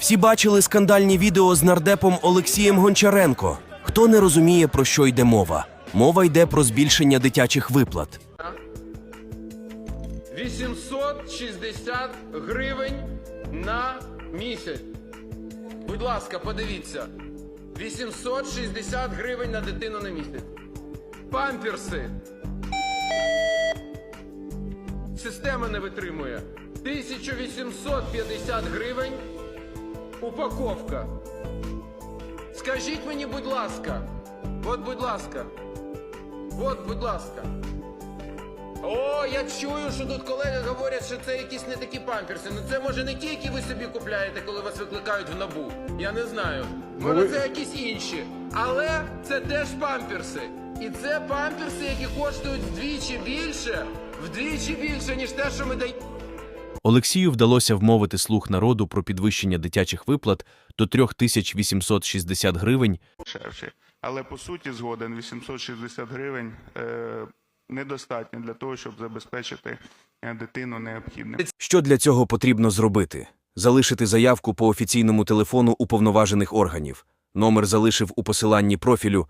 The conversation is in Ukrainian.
Всі бачили скандальні відео з нардепом Олексієм Гончаренко. Хто не розуміє, про що йде мова? Мова йде про збільшення дитячих виплат. 860 гривень на місяць. Будь ласка, подивіться. 860 гривень на дитину на місяць. Памперси. Система не витримує. 1850 гривень. Упаковка. Скажіть мені, будь ласка. От, будь ласка. От, будь ласка. О, я чую, що тут колеги говорять, що це якісь не такі памперси. Ну це може не ті, які ви собі купляєте, коли вас викликають в набу. Я не знаю. Може, це якісь інші. Але це теж памперси. І це памперси, які коштують вдвічі більше, вдвічі більше, ніж те, що ми даємо. Олексію вдалося вмовити слух народу про підвищення дитячих виплат до 3860 гривень. дешевші. Але по суті, згоден 860 гривень е, недостатньо для того, щоб забезпечити е, дитину необхідним. Що для цього потрібно зробити? Залишити заявку по офіційному телефону уповноважених органів. Номер залишив у посиланні профілю.